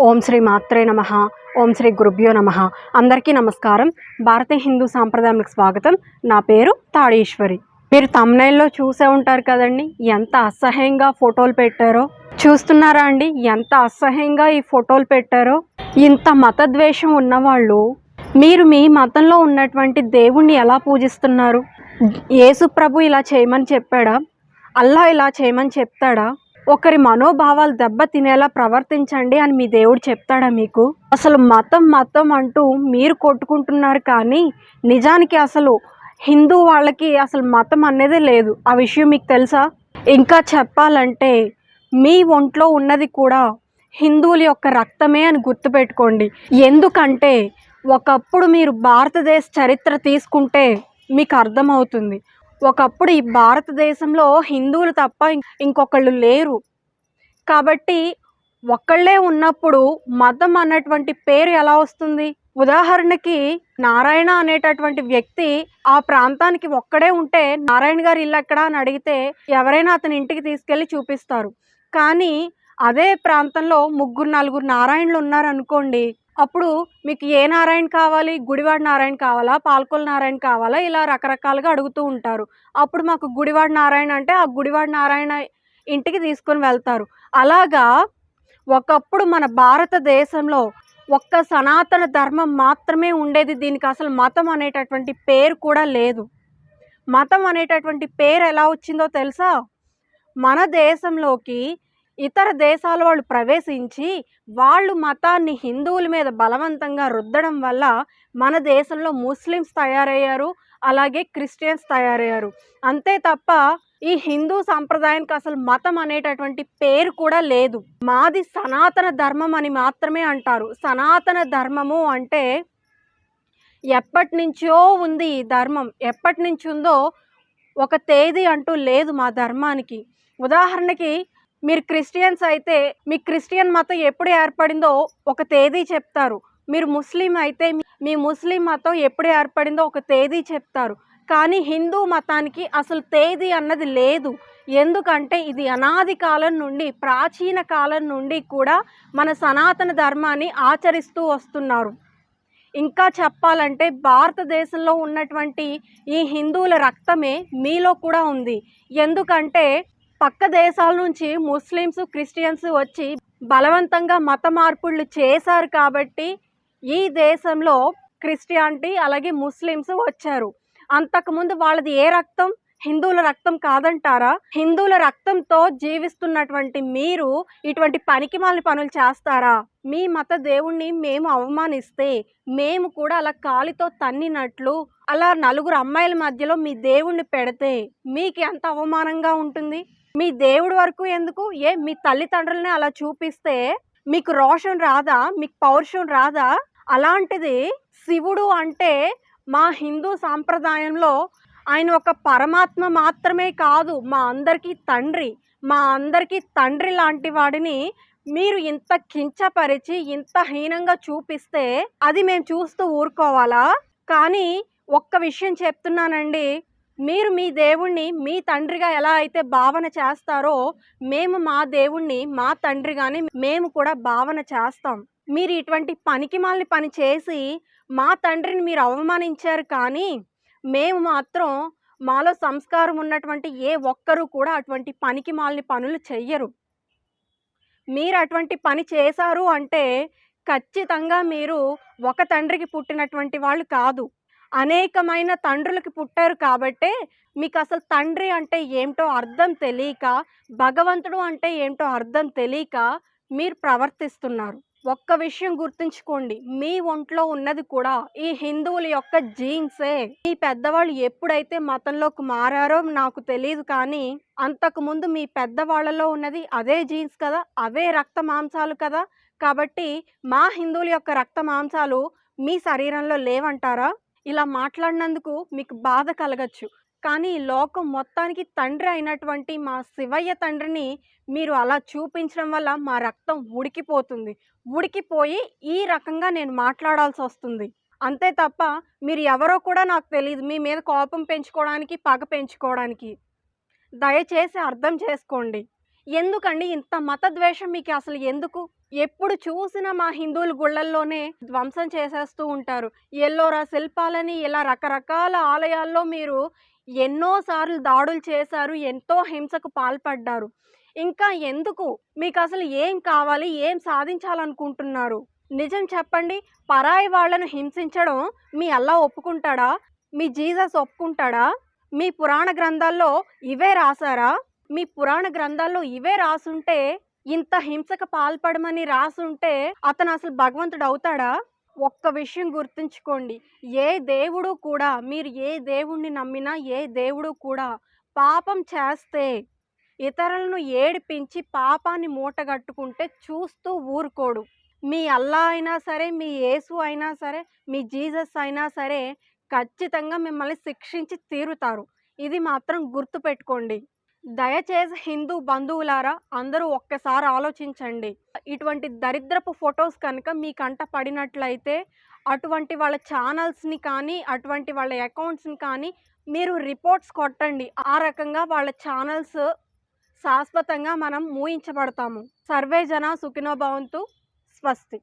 ఓం శ్రీ మాత్రే నమ. ఓం శ్రీ గురుభ్యో నమ. అందరికీ నమస్కారం. భారతీయ హిందూ సాంప్రదాయాలకు స్వాగతం. నా పేరు తాడేశ్వరి. మీరు తమ్నైల్లో చూసే ఉంటారు కదండి ఎంత అసహ్యంగా ఫోటోలు పెట్టారో. చూస్తున్నారా అండి ఎంత అసహ్యంగా ఈ ఫోటోలు పెట్టారో. ఇంత మతద్వేషం ఉన్నవాళ్ళు మీరు మీ మతంలో ఉన్నటువంటి దేవుణ్ణి ఎలా పూజిస్తున్నారు? యేసు ప్రభు ఇలా చేయమని చెప్పాడా? అల్లా ఇలా చేయమని చెప్తాడా? ఒకరి మనోభావాలు దెబ్బతినేలా ప్రవర్తించండి అని మీ దేవుడు చెప్తాడా మీకు? అసలు మతం మతం అంటూ మీరు కొట్టుకుంటున్నారు కానీ నిజానికి అసలు హిందూ వాళ్ళకి అసలు మతం అనేదే లేదు. ఆ విషయం మీకు తెలుసా? ఇంకా చెప్పాలంటే మీ ఒంట్లో ఉన్నది కూడా హిందువుల యొక్క రక్తమే అని గుర్తుపెట్టుకోండి. ఎందుకంటే ఒకప్పుడు మీరు భారతదేశ చరిత్ర తీసుకుంటే మీకు అర్థమవుతుంది. ఒకప్పుడు ఈ భారతదేశంలో హిందువులు తప్ప ఇంకొకళ్ళు లేరు. కాబట్టి ఒక్కళ్ళే ఉన్నప్పుడు మతం అన్నటువంటి పేరు ఎలా వస్తుంది? ఉదాహరణకి నారాయణ అనేటటువంటి వ్యక్తి ఆ ప్రాంతానికి ఒక్కడే ఉంటే నారాయణ గారు ఇల్లు ఎక్కడ అని అడిగితే ఎవరైనా అతని ఇంటికి తీసుకెళ్ళి చూపిస్తారు. కానీ అదే ప్రాంతంలో ముగ్గురు నలుగురు నారాయణలు ఉన్నారనుకోండి అప్పుడు మీకు ఏ నారాయణ కావాలి? గుడివాడ నారాయణ కావాలా? పాల్కొల నారాయణ కావాలా? ఇలా రకరకాలుగా అడుగుతూ ఉంటారు. అప్పుడు మాకు గుడివాడ నారాయణ అంటే ఆ గుడివాడ నారాయణ ఇంటికి తీసుకొని వెళ్తారు. అలాగా ఒకప్పుడు మన భారతదేశంలో ఒక్క సనాతన ధర్మం మాత్రమే ఉండేది. దీనికి అసలు మతం అనేటటువంటి పేరు కూడా లేదు. మతం అనేటటువంటి పేరు ఎలా వచ్చిందో తెలుసా? మన దేశంలోకి ఇతర దేశాల వాళ్ళు ప్రవేశించి వాళ్ళు మతాన్ని హిందువుల మీద బలవంతంగా రుద్దడం వల్ల మన దేశంలో ముస్లిమ్స్ తయారయ్యారు అలాగే క్రిస్టియన్స్ తయారయ్యారు. అంతే తప్ప ఈ హిందూ సాంప్రదాయానికి అసలు మతం అనేటటువంటి పేరు కూడా లేదు. మాది సనాతన ధర్మం అని మాత్రమే అంటారు. సనాతన ధర్మము అంటే ఎప్పటి నుంచో ఉంది ఈ ధర్మం. ఎప్పటి నుంచి ఉందో ఒక తేదీ అంటూ లేదు మా ధర్మానికి. ఉదాహరణకి మీరు క్రిస్టియన్స్ అయితే మీ క్రిస్టియన్ మతం ఎప్పుడు ఏర్పడిందో ఒక తేదీ చెప్తారు. మీరు ముస్లిం అయితే మీ- ముస్లిం మతం ఎప్పుడు ఏర్పడిందో ఒక తేదీ చెప్తారు. కానీ హిందూ మతానికి అసలు తేదీ అన్నది లేదు. ఎందుకంటే ఇది అనాది కాలం నుండి ప్రాచీన కాలం నుండి కూడా మన సనాతన ధర్మాన్ని ఆచరిస్తూ వస్తున్నారు. ఇంకా చెప్పాలంటే భారతదేశంలో ఉన్నటువంటి ఈ హిందువుల రక్తమే మీలో కూడా ఉంది. ఎందుకంటే పక్క దేశాల నుంచి ముస్లిమ్స్ క్రిస్టియన్స్ వచ్చి బలవంతంగా మత మార్పులు చేశారు కాబట్టి ఈ దేశంలో క్రిస్టియానిటీ అలాగే ముస్లిమ్స్ వచ్చారు. అంతకుముందు వాళ్ళది ఏ రక్తం? హిందువుల రక్తం కాదంటారా? హిందువుల రక్తంతో జీవిస్తున్నటువంటి మీరు ఇటువంటి పనికిమాలిన పనులు చేస్తారా? మీ మత దేవుణ్ణి మేము అవమానిస్తే మేము కూడా అలా కాలితో తన్నినట్లు అలా నలుగురు అమ్మాయిల మధ్యలో మీ దేవుణ్ణి పెడితే మీకు ఎంత అవమానంగా ఉంటుంది? మీ దేవుడి వరకు ఎందుకు? ఏ మీ తల్లిదండ్రులని అలా చూపిస్తే మీకు రోషన్ రాదా? మీకు పౌరుషం రాదా? అలాంటిది శివుడు అంటే మా హిందూ సాంప్రదాయంలో ఆయన ఒక పరమాత్మ మాత్రమే కాదు మా అందరికీ తండ్రి. మా అందరికీ తండ్రి లాంటి వాడిని మీరు ఇంత కించపరిచి ఇంత హీనంగా చూపిస్తే అది మేము చూస్తూ ఊరుకోవాలా? కానీ ఒక్క విషయం చెప్తున్నానండి. మీరు మీ దేవుణ్ణి మీ తండ్రిగా ఎలా అయితే భావన చేస్తారో మేము మా దేవుణ్ణి మా తండ్రిగానే మేము కూడా భావన చేస్తాం. మీరు ఇటువంటి పనికి మాలిన పని చేసి మా తండ్రిని మీరు అవమానించారు కానీ మేము మాత్రం మాలో సంస్కారం ఉన్నటువంటి ఏ ఒక్కరూ కూడా అటువంటి పనికి మాలిన పనులు చెయ్యరు. మీరు అటువంటి పని చేశారు అంటే ఖచ్చితంగా మీరు ఒక తండ్రికి పుట్టినటువంటి వాళ్ళు కాదు. అనేకమైన తండ్రులకి పుట్టారు కాబట్టే మీకు అసలు తండ్రి అంటే ఏమిటో అర్థం తెలియక భగవంతుడు అంటే ఏమిటో అర్థం తెలియక మీరు ప్రవర్తిస్తున్నారు. ఒక్క విషయం గుర్తుంచుకోండి మీ ఒంట్లో ఉన్నది కూడా ఈ హిందువుల యొక్క జీన్సే. మీ పెద్దవాళ్ళు ఎప్పుడైతే మతంలోకి మారారో నాకు తెలియదు కానీ అంతకుముందు మీ పెద్దవాళ్ళలో ఉన్నది అదే జీన్స్ కదా అవే రక్త మాంసాలు కదా. కాబట్టి మా హిందువుల యొక్క రక్త మాంసాలు మీ శరీరంలో లేవంటారా? ఇలా మాట్లాడినందుకు మీకు బాధ కలగచ్చు. కానీ ఈ లోకం మొత్తానికి తండ్రి అయినటువంటి మా శివయ్య తండ్రిని మీరు అలా చూపించడం వల్ల మా రక్తం ఉడికిపోతుంది. ఉడికిపోయి ఈ రకంగా నేను మాట్లాడాల్సి వస్తుంది. అంతే తప్ప మీరు ఎవరో కూడా నాకు తెలియదు మీ మీద కోపం పెంచుకోవడానికి పగ పెంచుకోవడానికి. దయచేసి అర్థం చేసుకోండి. ఎందుకండి ఇంత మత ద్వేషం మీకు అసలు ఎందుకు? ఎప్పుడు చూసినా మా హిందువుల గుళ్ళల్లోనే ధ్వంసం చేసేస్తూ ఉంటారు. ఎల్లోరా శిల్పాలని ఇలా రకరకాల ఆలయాల్లో మీరు ఎన్నోసార్లు దాడులు చేశారు ఎంతో హింసకు పాల్పడ్డారు. ఇంకా ఎందుకు? మీకు అసలు ఏం కావాలి? ఏం సాధించాలనుకుంటున్నారు? నిజం చెప్పండి. పరాయి వాళ్ళను హింసించడం మీ అల్లా ఒప్పుకుంటాడా? Me Jesus ఒప్పుకుంటాడా? మీ పురాణ గ్రంథాల్లో ఇవే రాసారా మీ పురాణ గ్రంథాల్లో ఇవే రాసుంటే ఇంత హింసకు పాల్పడమని రాసుంటే అతను అసలు భగవంతుడు అవుతాడా ఒక్క విషయం గుర్తుంచుకోండి. ఏ దేవుడు కూడా మీరు ఏ దేవుణ్ణి నమ్మినా ఏ దేవుడు కూడా పాపం చేస్తే ఇతరులను ఏడిపించి పాపాన్ని మూటగట్టుకుంటే చూస్తూ ఊరుకోడు. మీ అల్లా అయినా సరే మీ యేసు అయినా సరే మీ జీసస్ అయినా సరే ఖచ్చితంగా మిమ్మల్ని శిక్షించి తీరుతారు. ఇది మాత్రం గుర్తుపెట్టుకోండి. దయచేసి హిందూ బంధువులారా అందరూ ఒక్కసారి ఆలోచించండి. ఇటువంటి దరిద్రపు ఫొటోస్ కనుక మీ కంట పడినట్లయితే అటువంటి వాళ్ళ ఛానల్స్ని కానీ అటువంటి వాళ్ళ అకౌంట్స్ని కానీ మీరు రిపోర్ట్స్ కొట్టండి. ఆ రకంగా వాళ్ళ ఛానల్స్ శాశ్వతంగా మనం మూయించబడతాము సర్వే జన సుఖినో భవంతు. స్వస్తి.